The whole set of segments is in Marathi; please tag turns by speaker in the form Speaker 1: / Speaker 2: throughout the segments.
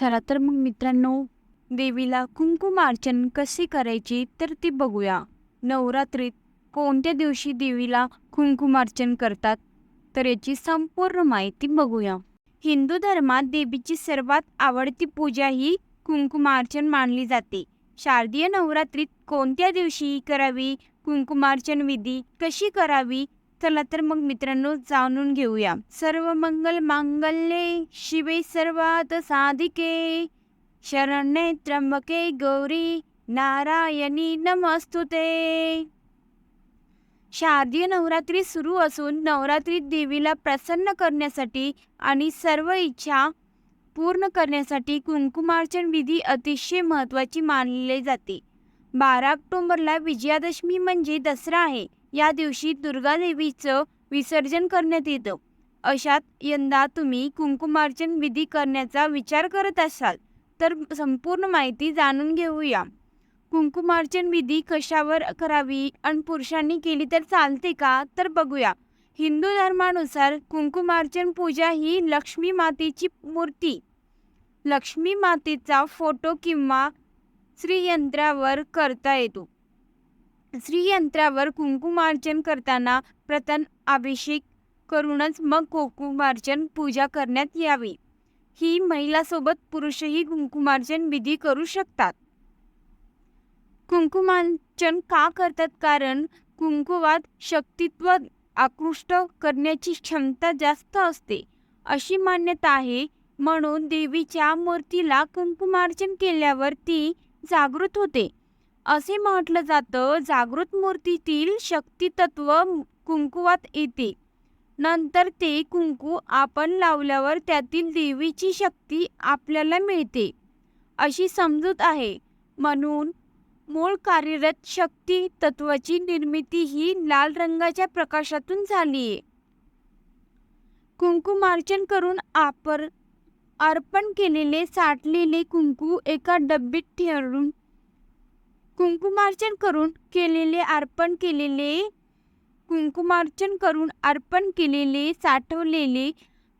Speaker 1: चला तर मग मित्रांनो देवीला कुंकुमार्चन कसे करायची तर ती बघूया. नवरात्रीत कोणत्या दिवशी देवीला कुंकुमार्चन करतात तर याची संपूर्ण माहिती बघूया. हिंदू धर्मात देवीची सर्वात आवडती पूजा ही कुंकुमार्चन मानली जाते. शारदीय नवरात्रीत कोणत्या दिवशी करावी? कुंकुमार्चन विधी कशी करावी? चला तर मग मित्रांनो जाणून घेऊया. सर्व मंगल मांगल्ये शिवे सर्वात साधिके. शरण्ये त्र्यंबके गौरी नारायणी नमस्तुते. शारदीय नवरात्री सुरू असून नवरात्रीत देवीला प्रसन्न करण्यासाठी आणि सर्व इच्छा पूर्ण करण्यासाठी कुंकुमार्चन विधी अतिशय महत्त्वाची मानले जाते. बारा ऑक्टोंबरला विजयादशमी म्हणजे दसरा आहे. या दिवशी दुर्गादेवीचं विसर्जन करण्यात येतं. अशात यंदा तुम्ही कुंकुमार्चन विधी करण्याचा विचार करत असाल तर संपूर्ण माहिती जाणून घेऊया. कुंकुमार्चन विधी कशावर करावी आणि पुरुषांनी केली तर चालते का तर बघूया. हिंदू धर्मानुसार कुंकुमार्चन पूजा ही लक्ष्मी मातेची मूर्ती. लक्ष्मी मातेचा फोटो किंवा श्रीयंत्रावर करता येतो. श्रीयंत्रावर कुंकुमार्चन करताना प्रथम अभिषेक करूनच मग कुंकुमार्चन पूजा करण्यात यावी. ही महिलासोबत पुरुषही कुंकुमार्चन विधी करू शकतात. कुंकुमार्चन का करतात? कारण कुंकुवात शक्तित्व आकृष्ट करण्याची क्षमता जास्त असते. अशी मान्यता आहे. म्हणून देवीच्या मूर्तीला कुंकुमार्चन केल्यावर ती जागृत होते. असे म्हटलं जातं जागृत मूर्तीतील शक्तितत्व कुंकुवात येते. नंतर ते कुंकू आपण लावल्यावर त्यातील देवीची शक्ती आपल्याला मिळते. अशी समजूत आहे. म्हणून मूळ कार्यरत शक्ती तत्वाची निर्मिती ही लाल रंगाच्या प्रकाशातून झाली आहे. कुंकुमार्चन करून आपण अर्पण केलेले साठलेले कुंकू एका डब्बीत ठेवून कुंकुमार्चन करून केलेले अर्पण केलेले कुंकुमार्चन करून अर्पण केलेले साठवलेले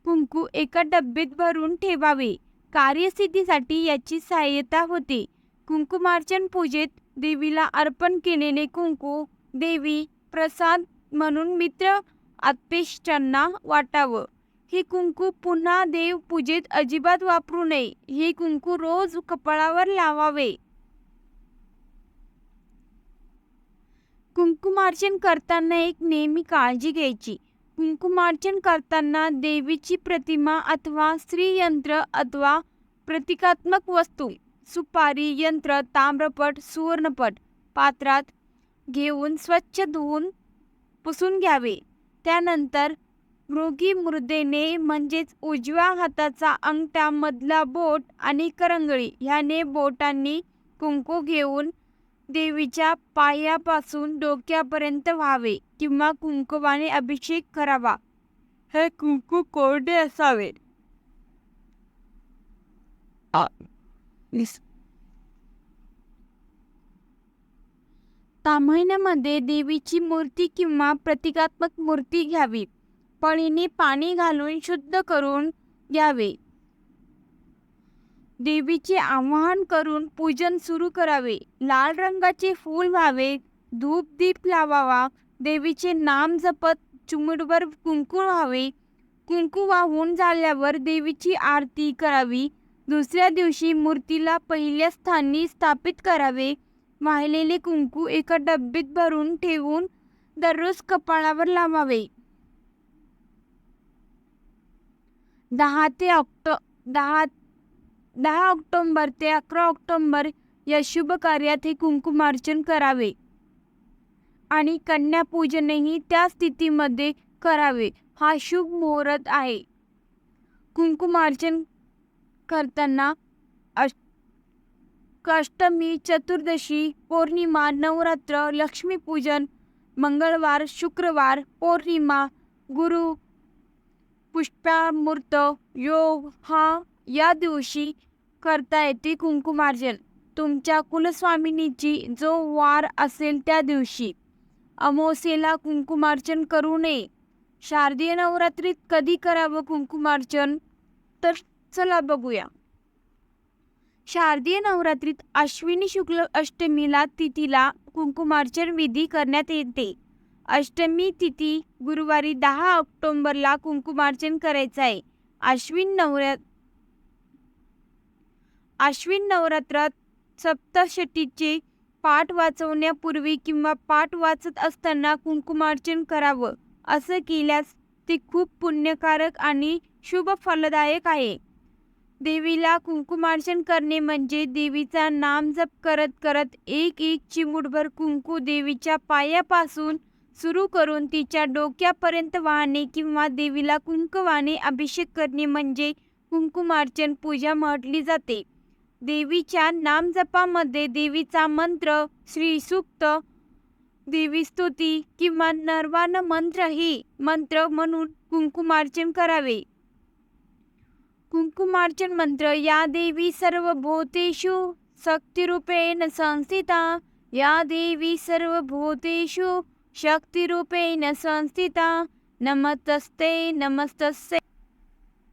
Speaker 1: कुंकू एका डब्यात भरून ठेवावे. कार्यसिद्धीसाठी याची सहाय्यता होते. कुंकुमार्चन पूजेत देवीला अर्पण केलेले कुंकू देवी प्रसाद म्हणून मित्र आत्पेष्टांना वाटावं. हे कुंकू पुन्हा देव पूजेत अजिबात वापरू नये. हे कुंकू रोज कपाळावर लावावे. कुंकुमार्चन करताना एक नेहमी काळजी घ्यायची. कुंकुमार्चन करताना देवीची प्रतिमा अथवा स्त्रीयंत्र अथवा प्रतिकात्मक वस्तू सुपारी यंत्र ताम्रपट सुवर्णपट पात्रात घेऊन स्वच्छ धुवून पुसून घ्यावे. त्यानंतर मृगी मृदेने म्हणजेच उजव्या हाताचा अंगठा मधला बोट आणि करंगळी ह्याने बोटांनी कुंकू घेऊन देवीच्या पायापासून डोक्यापर्यंत व्हावे किंवा कुंकुवाने अभिषेक करावा. हे कुंकू कोरडे असावे. ताम्हण्यामध्ये देवीची मूर्ती किंवा प्रतिकात्मक मूर्ती घ्यावी. पळीने पाणी घालून शुद्ध करून घ्यावे. देवीचे आवाहन करून पूजन सुरू करावे. लाल रंगाचे फूल व्हावे. धूप दीप लावावा. देवीचे नाम जपत चुमुडवर कुंकू व्हावे. कुंकू वाहून झाल्यावर देवीची आरती करावी. दुसऱ्या दिवशी मूर्तीला पहिल्या स्थानी स्थापित करावे. वाहिलेले कुंकू एका डब्बीत भरून ठेवून दररोज कपाळावर लावावे. दहा ते ऑक्टो दहा दहा ऑक्टोंबर ते अकरा ऑक्टोंबर या शुभ कार्यात हे कुंकुमार्चन करावे. आणि कन्यापूजनही त्या स्थितीमध्ये करावे. हा शुभ मुहूर्त आहे. कुंकुमार्चन करताना अष्टमी चतुर्दशी पौर्णिमा नवरात्र लक्ष्मीपूजन मंगळवार शुक्रवार पौर्णिमा गुरु पुष्पामूर्त योग हा या दिवशी करता येते कुंकुमार्चन तुमच्या कुलस्वामिनीची जो वार असेल त्या दिवशी. अमावस्येला कुंकुमार्चन करू नये. शारदीय नवरात्रीत कधी करावं कुंकुमार्चन तर चला बघूया. शारदीय नवरात्रीत अश्विनी शुक्ल अष्टमीला तिथीला कुंकुमार्चन विधी करण्यात येते. अष्टमी तिथी गुरुवारी दहा ऑक्टोंबरला कुंकुमार्चन करायचं आहे. अश्विन नवरा आश्विन नवरात्रात सप्तशतीचे पाठ वाचवण्यापूर्वी किंवा पाठ वाचत असताना कुंकुमार्चन करावं असं केल्यास ते खूप पुण्यकारक आणि शुभ फलदायक आहे. देवीला कुंकुमार्चन करणे म्हणजे देवीचा नाम जप करत करत एक एक चिमूटभर कुंकू देवीच्या पायापासून सुरू करून तिच्या डोक्यापर्यंत वाहणे किंवा देवीला कुंकवाने अभिषेक करणे म्हणजे कुंकुमार्चन पूजा म्हटली जाते. देवीच्या नामजपामध्ये देवीचा मंत्र श्रीसूक्त देवी स्तुती किंवा नर्वान मंत्र ही मंत्र म्हणून कुंकुमार्चन करावे. कुंकुमार्चन मंत्र या देवी सर्व भूतेषु शक्तिरूपेण संस्थिता या देवी सर्व भूतेषु शक्तिरूपेण संस्थिता नमस्तस्ते नमस्तस्ते.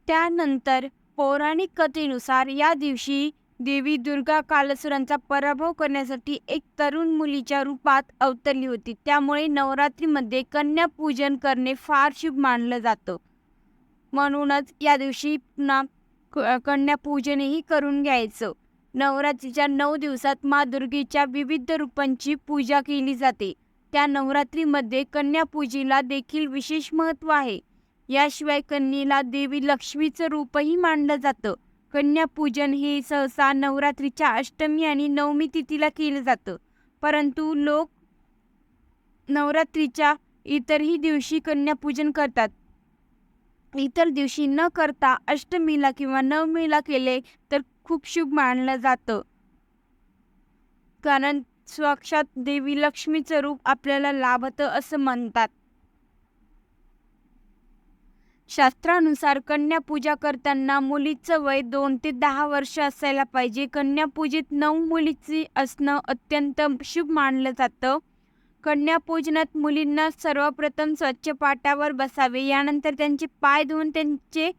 Speaker 1: त्यानंतर पौराणिक कथेनुसार या दिवशी देवी दुर्गा कालसुरांचा पराभव करण्यासाठी एक तरुण मुलीच्या रूपात अवतरली होती. त्यामुळे नवरात्रीमध्ये कन्यापूजन करणे फार शुभ मानलं जातं. म्हणूनच या दिवशी पुन्हा क- कन्यापूजनही करून घ्यायचं. नवरात्रीच्या नऊ दिवसात मा दुर्गेच्या विविध रूपांची पूजा केली जाते. त्या नवरात्रीमध्ये कन्यापूजेला देखील विशेष महत्त्व आहे. याशिवाय कन्येला देवी लक्ष्मीचं रूपही मानलं जातं. कन्यापूजन हे सहसा नवरात्रीच्या अष्टमी आणि नवमी तिथीला केलं जातं. परंतु लोक नवरात्रीच्या इतरही दिवशी कन्यापूजन करतात. इतर दिवशी न करता अष्टमीला किंवा नवमीला केले तर खूप शुभ मानलं जातं. कारण साक्षात देवी लक्ष्मीचं रूप आपल्याला लाभतं असं म्हणतात. शास्त्रानुसार कन्यापूजा करताना मुलीचं वय दोन ते दहा वर्ष असायला पाहिजे. कन्यापूजेत नऊ मुलीची असणं अत्यंत शुभ मानलं जातं. कन्यापूजनात मुलींना सर्वप्रथम स्वच्छ पाटावर बसावे. यानंतर त्यांचे पाय धुवून त्यांचे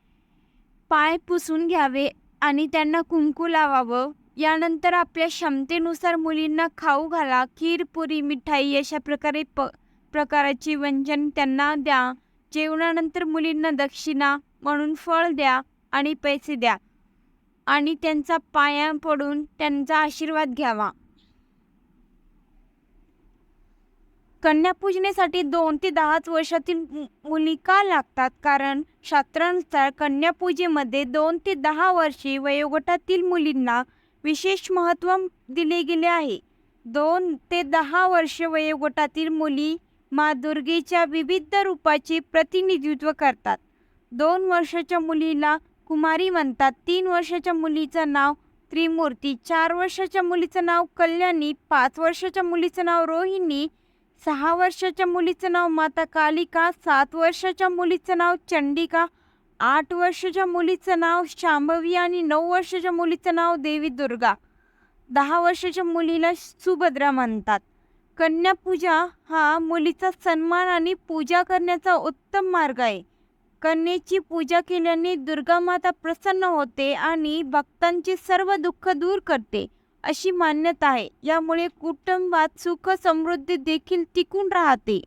Speaker 1: पाय पुसून घ्यावे आणि त्यांना कुंकू लावावं. यानंतर आपल्या क्षमतेनुसार मुलींना खाऊ घाला. खीर पुरी मिठाई अशा प्रकारे प प्रकाराची व्यंजन त्यांना द्या. जेवणानंतर मुलींना दक्षिणा म्हणून फळ द्या आणि पैसे द्या आणि त्यांचा पाया पडून त्यांचा आशीर्वाद घ्यावा. कन्यापूजनेसाठी दोन ते दहाच वर्षातील मुली का लागतात? कारण शास्त्रानुसार कन्यापूजेमध्ये दोन ते दहा वर्षे वयोगटातील मुलींना विशेष महत्त्व दिले गेले आहे. दोन ते दहा वर्ष वयोगटातील मुली मा दुर्गेच्या विविध रूपाचे प्रतिनिधित्व करतात. दोन वर्षाच्या मुलीला कुमारी म्हणतात. तीन वर्षाच्या मुलीचं नाव त्रिमूर्ती चार वर्षाच्या मुलीचं नाव कल्याणी पाच वर्षाच्या मुलीचं नाव रोहिणी सहा वर्षाच्या मुलीचं नाव माता कालिका सात वर्षाच्या मुलीचं नाव चंडिका आठ वर्षाच्या मुलीचं नाव शांभवी आणि नऊ वर्षाच्या मुलीचं नाव देवी दुर्गा. दहा वर्षाच्या मुलीला सुभद्रा म्हणतात. कन्यापूजा हा मुलीचा सन्मान आणि पूजा करण्याचा उत्तम मार्ग आहे. कन्येची पूजा केल्याने दुर्गा माता प्रसन्न होते आणि भक्तांचे सर्व दुःख दूर करते अशी मान्यता आहे. यामुळे कुटुंबात सुख समृद्धी देखील टिकून राहते.